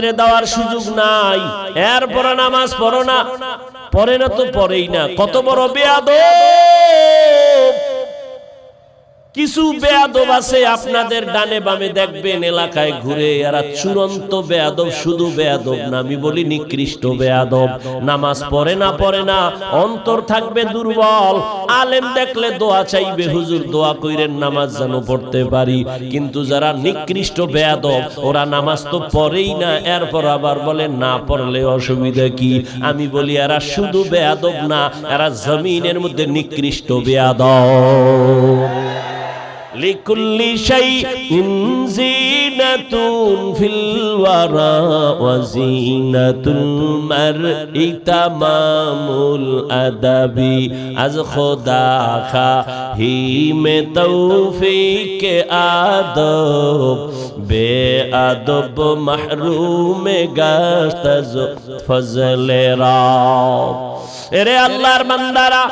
ছেড়ে দেওয়ার সুযোগ নাই। এরপরে নামাজ পড়ো না। পরে না তো পরেই না। কত বড় বেয়াদ কিছু বেয়াদব আছে আপনাদের ডানে বামে দেখবেন এলাকায় ঘুরে এরা চূড়ান্ত বেয়াদব শুধু বেয়াদব না আমি বলি নিকৃষ্ট বেয়াদব। নামাজ পড়ে না পড়ে না অন্তর থাকবে দুর্বল। আলেম দেখলে দোয়া চাইবে হুজুর দোয়া কইরেন নামাজ যেন পড়তে পারি। কিন্তু যারা নিকৃষ্ট বেয়াদব ওরা নামাজ তো পড়েই না এরপর আবার বলে না পড়লে অসুবিধা কি? আমি বলি এরা শুধু বেয়াদব না এরা জমিনের মধ্যে নিকৃষ্ট বেয়াদব লিকুল্লি শাই ইনজিনাতুন ফিল ওয়ারা ওয়াজিনাতুল মারই তামামুল আদাবি। আজ খোদা খা হি মে তৌফিক আদব বে আদব মাহরুম গাস্তাজ ফজলে রাব। এরে আল্লাহর বান্দারা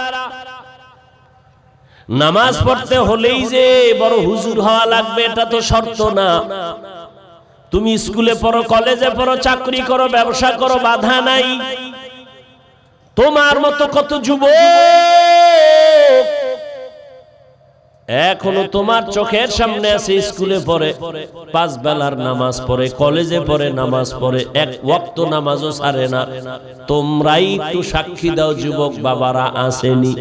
নামাজ পড়তে হলেই যে বড় হুজুর হওয়া লাগবে, এটা তো শর্ত না। তুমি স্কুলে পড়ো, কলেজে পড়ো, চাকরি করো, ব্যবসা করো, বাধা নাই। তোমার মতো কত যুব এখনও তোমার চোখের সামনে আছে, স্কুলে পড়ে, পাঁচ বেলার নামাজ পড়ে, কলেজে পড়ে, নামাজ পড়ে, এক ওয়াক্ত নামাজও ছাড়ে না। তোমরাই একটু সাক্ষী দাও, যুবক বাবারা আসেনি।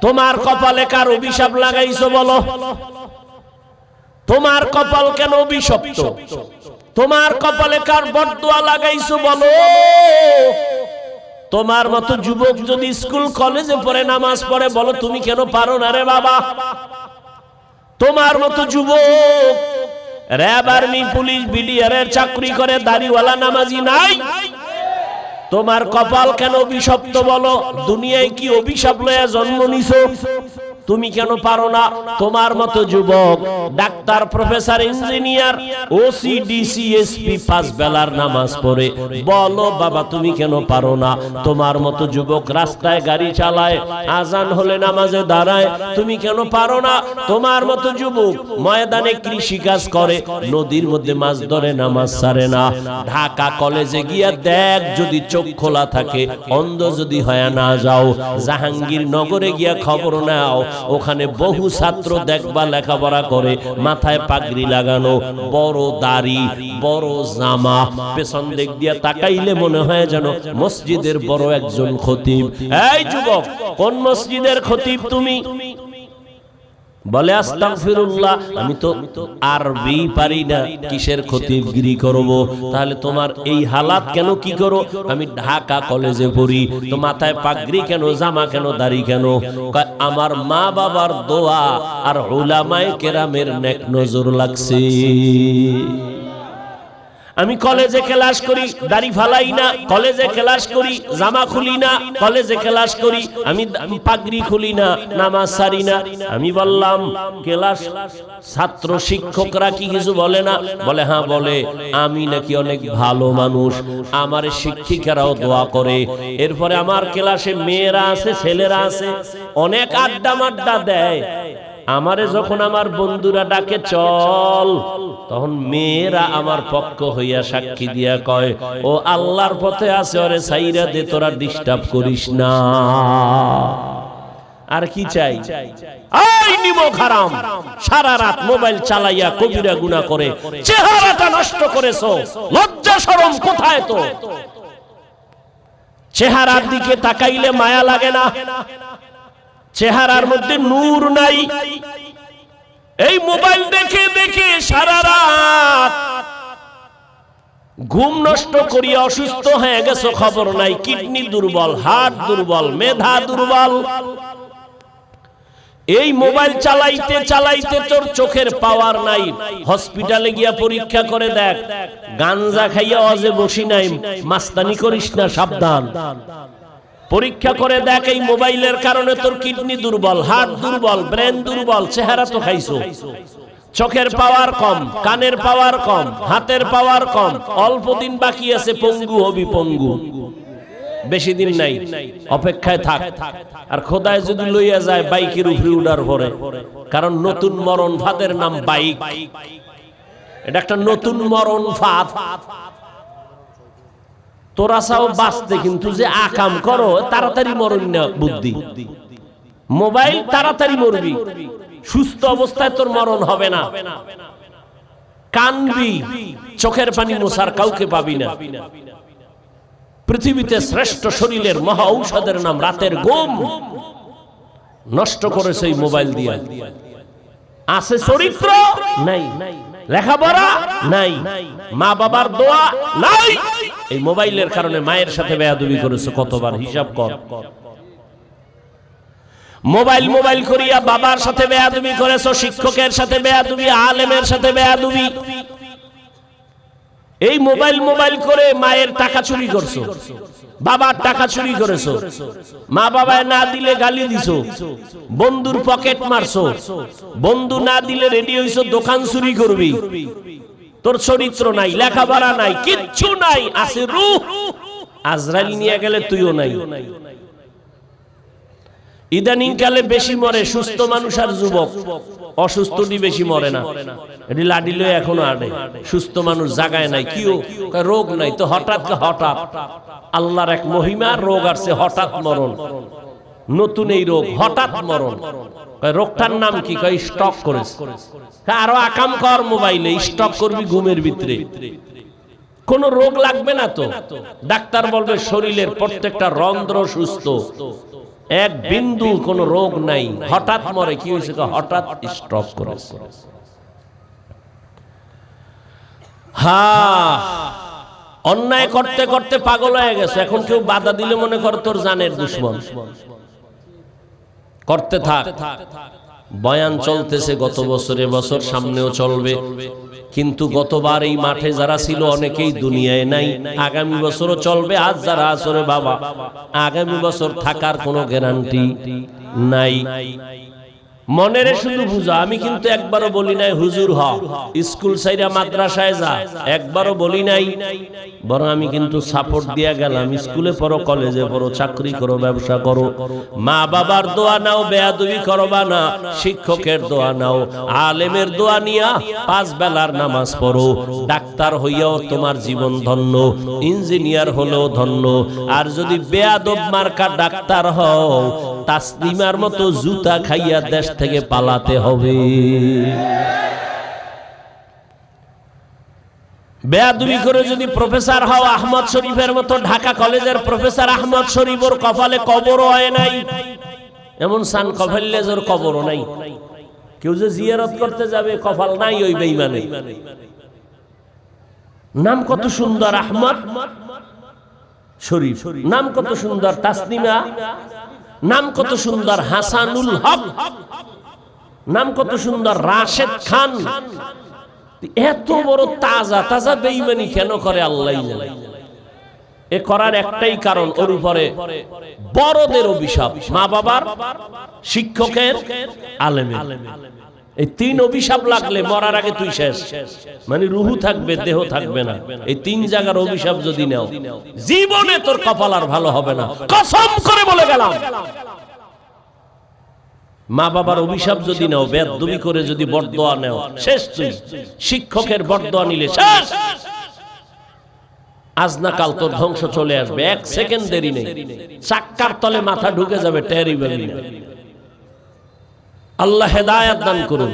তোমার কপালে কার অভিশাপ লাগাইছো বলো? তোমার কপাল কেন অভিশপ্ত? তোমার কপালে কার বদদোয়া লাগাইছো বলো? তোমার মতো যুবক যদি স্কুল, কলেজে পড়ে, নামাজ পড়ে, বলো, তুমি কেন পারো না রে বাবা? তোমার মতো যুবক, র্যাব আর্মি, পুলিশ, বিডিআরের চাকরি করে, দাড়িওয়ালা, নামাজি নাই? তোমার কপাল কেন অভিশপ্ত বলো? দুনিয়ায় কি অভিশাপ লয়া জন্ম নিছো? তুমি কেন পারো না? তোমার মতো যুবক, doctor, professor, engineer OC DC SP পাঁচ বেলার নামাজ পড়ে। বলো, বাবা, তুমি কেন পারো না? তোমার মতো যুবক রাস্তায় গাড়ি চালায়, আজান হলে নামাজে দাঁড়ায়, তুমি কেন পারো না? তোমার মতো যুবক ময়দানে কৃষি কাজ করে, নদীর মধ্যে মাছ ধরে, নামাজ ছাড়ে না। ঢাকা কলেজে গিয়া দেখ যদি চোখ খোলা থাকে, অন্ধ যদি হয় না যাও জাহাঙ্গীর নগরে গিয়া খবর নাও ওখানে বহু ছাত্র দেখবা লেখাপড়া করে মাথায় পাগড়ি লাগানো বড় দাড়ি বড় জামা পেছন দিক দিয়া তাকাইলে মনে হয় যেন মসজিদের বড় একজন খতিব। এই যুবক কোন মসজিদের খতিব তুমি? বলে, আস্তাগফিরুল্লাহ, আমি তো আরবি পারি না, কিসের খতিবগিরি করব? তাহলে তোমার এই হালাত কেন কি করো? আমি ঢাকা কলেজে পড়ি, তো মাথায় পাগড়ি কেন, জামা কেন, দাড়ি কেন? আমার মা বাবার দোয়া আর উলামায়ে কেরামের নেক নজর লাগছে। আমি কলেজে ক্লাস করি, দাড়ি ফালাই না, কলেজে ক্লাস করি, জামা খুলি না, কলেজে ক্লাস করি, আমি পাগড়ি খুলি না, নামাজ সারি না। আমি বললাম, ক্লাস, ছাত্র শিক্ষকরা কি কিছু বলে না? বলে হ্যাঁ বলে। আমি নাকি অনেক ভালো মানুষ। আমার শিক্ষিকারাও দোয়া করে। এরপরে আমার ক্লাসে মেয়েরা আছে, ছেলেরা আছে। অনেক আড্ডা মাড্ডা দেয়। আমারে যখন আমার বন্ধুরা ডাকে, চল তখন মেয়েরা আমার পক্ষ হইয়া সাক্ষী দিয়া কয়, ও আল্লাহর পথে আছে, ওরে সাইরা দে, তোরা ডিস্টার্ব করিস না। আর কি চাই? সারা রাত মোবাইল চালাইয়া কবিরা গুনাহ করে, চেহারাটা নষ্ট করেছ, লজ্জা শরম কোথায় তো? চেহারার দিকে তাকাইলে মায়া লাগে না। চেহারার মধ্যে নূর নাই। এই মোবাইল দেখে দেখে সারা রাত ঘুম নষ্ট করিয়া অসুস্থ হয়ে গেছো, খবর নাই। কিডনি দুর্বল, হার্ট দুর্বল, মেধা দুর্বল। এই মোবাইল চালাইতে চালাইতে তোর চোখের পাওয়ার নাই। হসপিটালে গিয়া পরীক্ষা করে দেখ। গাঞ্জা খাইয়া অজে বসি নাই। মাস্তানি করিস না, সাবধান। পরীক্ষা করে দেখ এই মোবাইলের কারণে তোর কিডনি দুর্বল হার্ট দুর্বল, ব্রেন দুর্বল, চেহারা তো খাইছো। চোখের পাওয়ার কম, কানের পাওয়ার কম, হাতের পাওয়ার কম, অল্প দিন বাকি আছে পঙ্গু হবি পঙ্গু। বেশি দিন নাই, অপেক্ষায় থাক। আর খোদায় যদি লইয়া যায়, বাইকের উপরে উড়ার পরে। কারণ নতুন মরণ ফাদের নাম বাইক। এটা একটা নতুন মরণ ফাঁদ। তোরা চাও বাঁচতে, কিন্তু যে আকাম করো, তাড়াতাড়ি মরণ না বুদ্ধি। মোবাইল তাড়াতাড়ি মরবি। সুস্থ অবস্থায় তোর মরণ হবে না। কানবি, চোখের পানি মোসার কাউকে পাবি না। পৃথিবীতে শ্রেষ্ঠ শরীরের মহা ঔষধের নাম রাতের গোম নষ্ট করেছে এই মোবাইল দিয়ে। আছে চরিত্র? নাই। লেখাপড়া? নাই। মা বাবার দোয়া? নাই। এই মোবাইলের কারণে মায়ের সাথে বেয়াদবি করেছে, কতবার হিসাব কর। মোবাইল মোবাইল করিয়া বাবার সাথে বেয়াদবি করেছ, শিক্ষকের সাথে বেয়াদবি, আলেমের সাথে বেয়াদবি। এই মোবাইল মোবাইল করে মায়ের টাকা চুরি করছ, বাবার টাকা চুরি করেছ, মা বাবায় না দিলে গালি দিছো, বন্ধুর পকেট মারছো, বন্ধু না দিলে রেডি হইছো, দোকান চুরি করবি। তোর চরিত্র নাই, লেখাপড়া নাই, কিচ্ছু নাই আছে রূহ। আজরাইল নিয়ে গেলে তুইও নাই। ইদানিং কালে বেশি মরে, সুস্থ মানুষ আর যুবক। অসুস্থটি বেশি মরে না। এটি লাডিল এখনও আড়ে সুস্থ মানুষ জাগায় নাই, কিও? রোগ নাই। তো হঠাৎ হঠাৎ? আল্লাহর এক মহিমা, রোগ আসছে, হঠাৎ মরণ। নতুন এই রোগ, হঠাৎ মরণ। রোগটার নাম কি? কয়, স্টক করেছে। আরও আকাম কর মোবাইলে, স্টক করবি ঘুমের ভিতরে। কোন রোগ লাগবে না তো? ডাক্তার বলবে, শরীরের প্রত্যেকটা রন্ধ্র সুস্থ। এক বিন্দু কোন রোগ নাই। হঠাৎ মরে, কি হয়েছে? হঠাৎ স্ট্রক করে হা, অন্যায় করতে করতে পাগল হয়ে গেছে। এখন কেউ বাধা দিলে মনে কর তোর জানের দুশ্মন। করতে থাক। বয়ান চলতেছে, গত বছরে বছর সামনেও চলবে। কিন্তু গতবার এই মাঠে যারা ছিল, অনেকেই দুনিয়ায় নাই। আগামী বছরও চলবে, আজ যারা আসরে বাবা, আগামী বছর থাকার কোনো গ্যারান্টি নাই। মনের শুধু বুঝা, আমি কিন্তু একবারও বলি নাই, হুজুর হ, স্কুল সাইরা মাদ্রাসায় যা, একবারও বলি নাই। বরং আমি কিন্তু সাপোর্ট দিয়া গেলাম, স্কুলে পড়ো কলেজে পড়ো, চাকরি করো, ব্যবসা করো। মা বাবার দোয়া নাও, বেয়াদবি করবা না, শিক্ষকের দোয়া নাও, আলেমের দোয়া নিয়া পাঁচ বেলার নামাজ পড়ো। ডাক্তার হইয়াও তোমার জীবন ধন্য, ইঞ্জিনিয়ার হলেও ধন্য। আর যদি বেয়াদব মার্কা ডাক্তার হও তাসলিমার মতো জুতা খাইয়া দেশ থেকে পালাতে হবে। বেয়াদুবি করে যদি প্রফেসর হও, আহমদ শরীফের মতো ঢাকা কলেজের প্রফেসর আহমদ শরীফ ওর কপালে কবরও হয় নাই। এমন সান কফাল্লেজোর কবরও নাই। কেউ যে জিয়ারত করতে যাবে, কপাল নাই ওই বেইমানে নাম কত সুন্দর আহমদ শরীফ, নাম কত সুন্দর তাসনিমা নাম কত সুন্দর হাসানুল হক। নাম কত সুন্দর রাশেদ খান। এত বড় তাজা তাজা বেইমানি কেন করে আল্লাহ এ করার একটাই কারণ, ওর উপরে বড়দের অভিশাপ। মা বাবার, শিক্ষকের, আলেমের। এই তিন অভিশাপ লাগলে মরার আগে তুই শেষ। মানে রুহু থাকবে, দেহ থাকবে না। এই তিন জায়গার অভিশাপ যদি নেও, জীবনে তোর কপাল আর ভালো হবে না। কসম করে বলে গেলাম। মা বাবার অভিশাপ যদি নেও বেদবি করে যদি বরদোয়া নেও, শেষ তুই। শিক্ষকের বরদোয়া নিলে শেষ। আজ না কাল তোর ধ্বংস চলে আসবে। এক সেকেন্ড দেরি নেই। চাক্কার তলে মাথা ঢুকে যাবে টেরি বেবি আল্লাহ হেদায়াত দান করুন।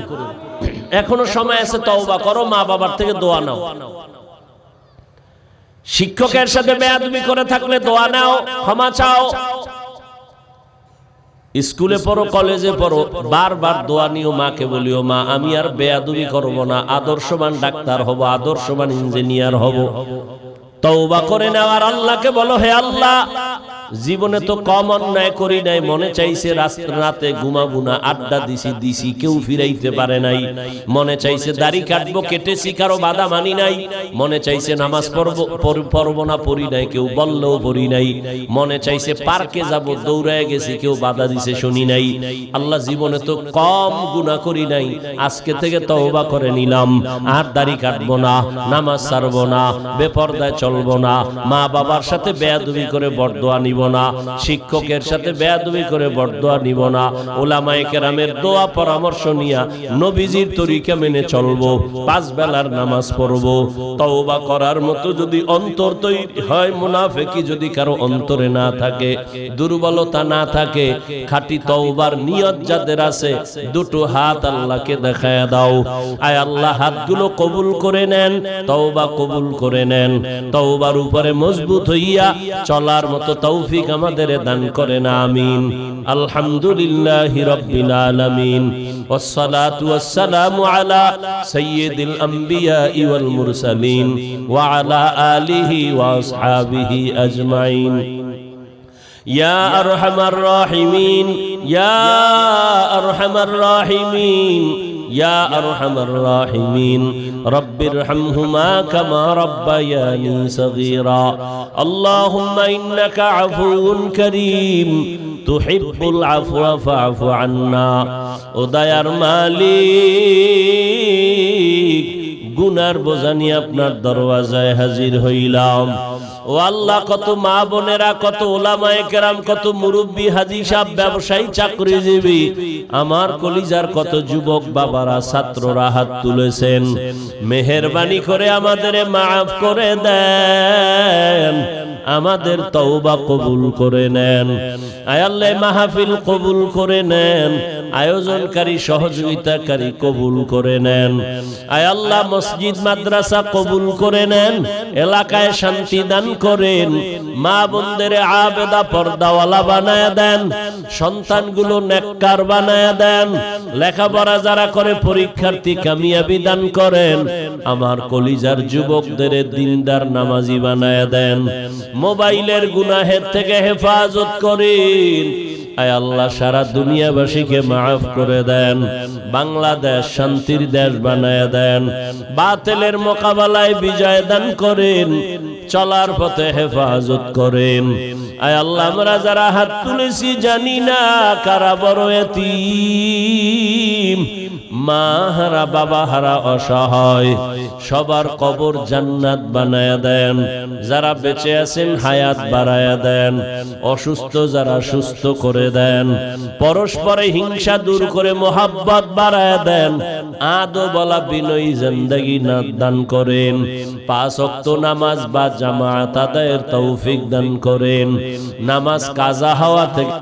এখনও সময় আছে, তওবা করো, মা বাবার থেকে দোয়া নাও। শিক্ষকের সাথে বেয়াদবি করে থাকলে দোয়া নাও, ক্ষমা চাও। স্কুলে পড়ো, কলেজে পড়ো, বারবার দোয়া নিও মাকে বলিও, মা, আমি আর বেয়াদবি করব না, আদর্শবান ডাক্তার হব, আদর্শবান ইঞ্জিনিয়ার হব। তওবা করে নেওয়ার আল্লাহকে বলো, হে আল্লাহ জীবনে তো কম অন্যায় করি নাই, মনে চাইছে রাতে ঘুমাবো না, আড্ডা দিছি দিছি, কেউ ফিরাইতে পারে নাই। মনে চাইছে দাড়ি কাটবো, কেটেছি, কারও বাধা মানি নাই। মনে চাইছে নামাজ পড়ব না, পড়ি নাই, কেউ বললেও পড়ি নাই। মনে চাইছে পার্কে যাব, দৌড়ায় গেছি, কেউ বাধা দিছে, শুনি নাই। আল্লাহ জীবনে তো কম গুণা করি নাই। আজকে থেকে তওবা করে নিলাম। আর দাড়ি কাটবো না, নামাজ ছাড়বো না, বেপর্দায় চলবো না। মা বাবার সাথে বেয়াদবি করে বরদোয়া নিব না। শিক্ষকের সাথে বেয়াদবি করে বরদোয়া নিব না। ওলামায়ে কেরামের দোয়া পরামর্শ নিয়া নবীজির তরিকা মেনে চলবো। পাঁচ বেলার নামাজ পড়ব। তওবা করার মতো যদি অন্তর তৈরি হয়, মুনাফেকি যদি কারও অন্তরে না থাকে, দুর্বলতা না থাকে, খাঁটি তওবার নিয়ত যাদের আছে, দুটো হাত আল্লাহকে দেখায় দাও। আয় আল্লাহ, হাতগুলো কবুল করে নেন, তওবা কবুল করে নেন। তওবার উপরে মজবুত হইয়া চলার মতো তৌফিক আমাদের দান করেন আমিন আলহামদুলিল্লাহি রাব্বিল আলামিন والصلاة والسلام على سيد الأنبياء والمرسلين وعلى آله وأصحابه أجمعين يا أرحم الراحمين يا أرحم الراحمين ইয়া আরহামার রাহিমিন রব্বির হামহুমা কামা রব্বায়ানি সগীরা। আল্লাহুম্মা ইন্নাকা আফুউন করিম, তুহিব্বুল আফওয়া ফাফু আন্না। ও দয়ার মালিক গুনার বোঝানি আপনার দরওয়াজায় হাজির হইলাম। ও আল্লাহ, কত মা বোনেরা, কত ওলামায়ে কেরাম, কত মুরব্বী, হাজি সাহেব, ব্যবসায়ী, চাকরিজীবী, আমার কলিজার কত যুবক বাবারা, ছাত্ররা হাত তুলেছেন। মেহেরবানি করে আমাদের মাফ করে দেন, আমাদের তওবা কবুল করে নেন। আয়াল্লাহ মাহফিল কবুল করে নেন আয়োজনকারী সহযোগিতাকারী কবুল করে নেন। আয় আল্লাহ, মসজিদ, মাদ্রাসা কবুল করে নেন। এলাকায় শান্তি দান করেন। মা বন্ধের আবেদা পর্দাওয়ালা বানায় দেন। সন্তানগুলো নেককার বানায় দেন। লেখাপড়া যারা করে, পরীক্ষার্থী কামিয়াবি দান করেন। আমার কলিজার যুবকদের দিনদার নামাজি বানায় দেন। মোবাইলের গুনাহের থেকে হেফাজত করেন। আয় আল্লাহ, সারা দুনিয়াবাসীকে মাফ করে দেন। বাংলাদেশ শান্তির দেশ বানায় দেন। বাতিলের মোকাবেলায় বিজয় দান করেন। চলার পথে হেফাজত করেন। আয় আল্লাহ, আমরা যারা হাত তুলেছি জানি না কারা বড় এতিম। মা হারা, বাবা হারা অসহায়। সবার কবর জান্নাত বানায়া দেন। যারা বেঁচে আছেন হায়াত বাড়ায়া দেন। অসুস্থ যারা সুস্থ করে দেন। পরস্পরে হিংসা দূর করে মোহাব্বত বাড়ায়া দেন। আদো বলা বিনয়ী জিন্দগি না দান করেন। পাঁচ অক্ত নামাজ বা জামাত আদায়ের তৌফিক দান করেন। নামাজ কাজা হওয়া থেকে